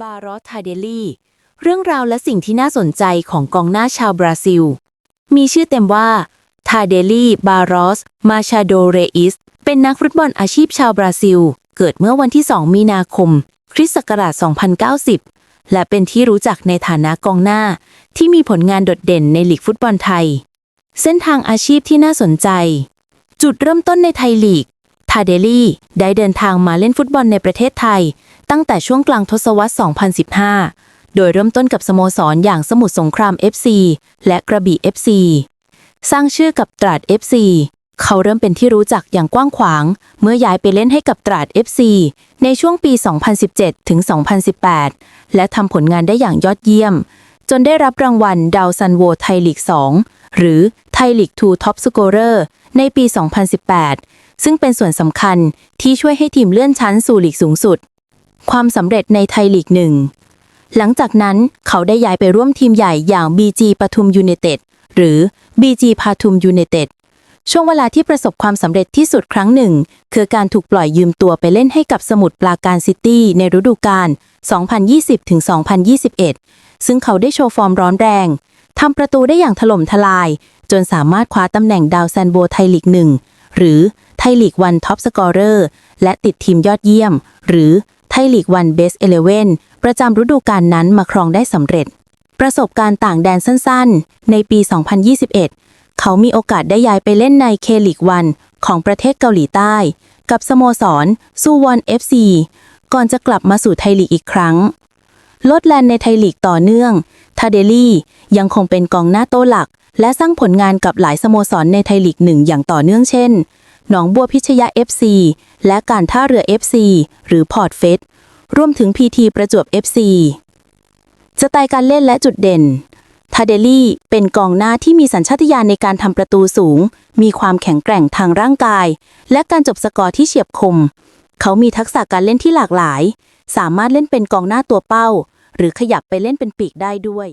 บารอสทาเดลีเรื่องราวและสิ่งที่น่าสนใจของกองหน้าชาวบราซิล มีชื่อเต็มว่าทาเดลีบารอส มาชาโดเรอิส เป็นนักฟุตบอลอาชีพชาวบราซิล เกิดเมื่อวันที่ 2 มีนาคม คริสต์ศักราช 2090 และเป็นที่รู้จักในฐานะกองหน้า ที่มีผลงานโดดเด่นในลีกฟุตบอลไทย เส้นทางอาชีพที่น่าสนใจ จุดเริ่มต้นในไทยลีก ทาเดลี่ได้เดินทางมาเล่นฟุตบอลในประเทศไทย ตั้งแต่ช่วงกลางทศวรรษ 2015 โดยเริ่มต้นกับสโมสรอย่างสมุทรสงคราม FC และกระบี่ FC สร้างชื่อกับตราด FC เขาเริ่มเป็นที่รู้จักอย่างกว้างขวาง เมื่อย้ายไปเล่นให้กับตราด FC ในช่วงปี 2017 ถึง 2018 และทำผลงานได้อย่างยอดเยี่ยม จนได้รับรางวัลดาวซันโวไทยลีก 2 หรือไทยลีก 2 ท็อปสกอเรอร์ในปี 2018 ซึ่งเป็นส่วนสำคัญที่ช่วยให้ทีมเลื่อนชั้นสู่ลีกสูงสุด ความสำเร็จในไทยลีกหนึ่ง หลังจากนั้นเขาได้ย้ายไปร่วมทีมใหญ่อย่าง BG ปทุมยู n นเต็ดหรือ BG พาทุมยู n นเต็ดช่วงเวลาที่ประสบความสำเร็จที่สุดครั้งหนึ่ง คือการถูกปล่อยยืมตัวไปเล่นให้กับสมุทรปราการซิตี้ในฤดูกาล 2020-2021 ซึ่งเขาได้โชว์ฟอร์มร้อนแรง ทำประตูได้อย่างถล่มทลาย จนสามารถคว้าตำแหน่งดาวแซนโบไทยลีกหนึ่ง หรือไทยลีกวันท็อปสกอร์เรอร์ และติดทีมยอดเยี่ยม หรือ ไทยลีกวันเบสเอเลเว่นประจำฤดูกาลนั้นมาครองได้สำเร็จ ประสบการณ์ต่างแดนสั้นๆ ในปี 2021 เขามีโอกาสได้ย้ายไปเล่นในเคลีกวันของประเทศเกาหลีใต้ กับสโมสรซูวอน FC ก่อนจะกลับมาสู่ไทยลีกอีกครั้ง ลดแลนในไทยลีกต่อเนื่อง ทาเดลี่ยังคงเป็นกองหน้าโตหลัก และสร้างผลงานกับหลายสโมสรในไทยลีกหนึ่งอย่างต่อเนื่องเช่น หนองบัวพิชยา FC และการท่าเรือ FC หรือพอร์ตเฟสรวมถึง PT ประจวบ FC สไตล์การเล่นและจุดเด่น ทาเดลี่เป็นกองหน้าที่มีสัญชาตญาณในการทำประตูสูง มีความแข็งแกร่งทางร่างกาย และการจบสกอร์ที่เฉียบคม เขามีทักษะการเล่นที่หลากหลาย สามารถเล่นเป็นกองหน้าตัวเป้า หรือขยับไปเล่นเป็นปีกได้ด้วย